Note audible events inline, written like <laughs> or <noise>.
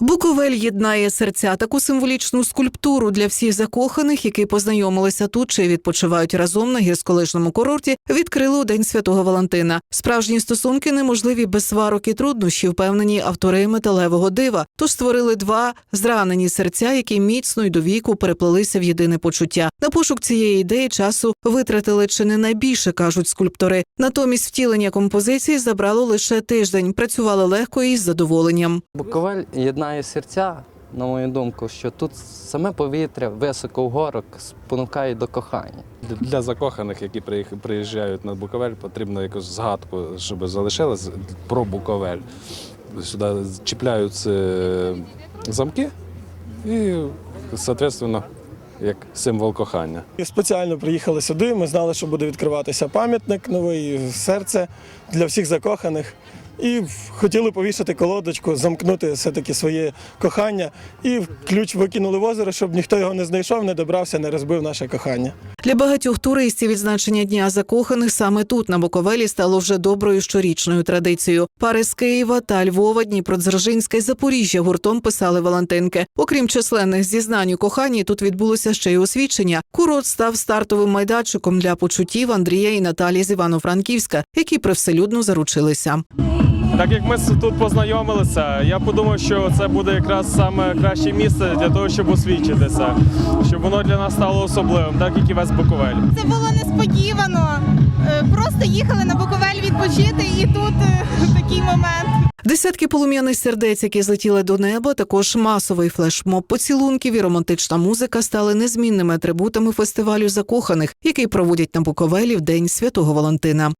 Буковель єднає серця таку символічну скульптуру для всіх закоханих, які познайомилися тут чи відпочивають разом на гірськолижному курорті, відкрили у день святого Валентина. Справжні стосунки неможливі без сварок і труднощів, впевнені автори металевого дива. Тож створили два зранені серця, які міцно й до віку переплелися в єдине почуття. На пошук цієї ідеї часу витратили чи не найбільше, кажуть скульптори. Натомість втілення композиції забрало лише тиждень. Працювали легко і з задоволенням. Буковель єднає серця, на мою думку, що тут саме повітря високо в горок спонукає до кохання. Для закоханих, які приїжджають на Буковель, потрібно якусь згадку, щоб залишилось про Буковель. Сюди чіпляються замки і, соответственно, як символ кохання. І Спеціально приїхали сюди. Ми знали, що буде відкриватися пам'ятник новий серце для всіх закоханих. І хотіли повісити колодочку, замкнути все-таки своє кохання. І ключ викинули в озеро, щоб ніхто його не знайшов, не добрався, не розбив наше кохання. Для багатьох туристів відзначення дня закоханих саме тут, на Буковелі, стало вже доброю щорічною традицією. Пари з Києва та Львова, Дніпродзержинська й Запоріжжя гуртом писали Валентинки. Окрім численних зізнань у коханні, тут відбулося ще й освідчення. Курорт став стартовим майданчиком для почуттів Андрія і Наталі з Івано-Франківська, які привселюдно заручилися. Так як ми тут познайомилися, я подумав, що це буде якраз саме краще місце для того, щоб освідчитися, щоб воно для нас стало особливим, так як і весь Буковель. Це було несподівано. Е, Просто їхали на Буковель відпочити, і тут е, <laughs> такий момент. Десятки полум'яних сердець, які злетіли до неба, також масовий флешмоб поцілунків і романтична музика стали незмінними атрибутами фестивалю закоханих, який проводять на Буковелі в день святого Валентина.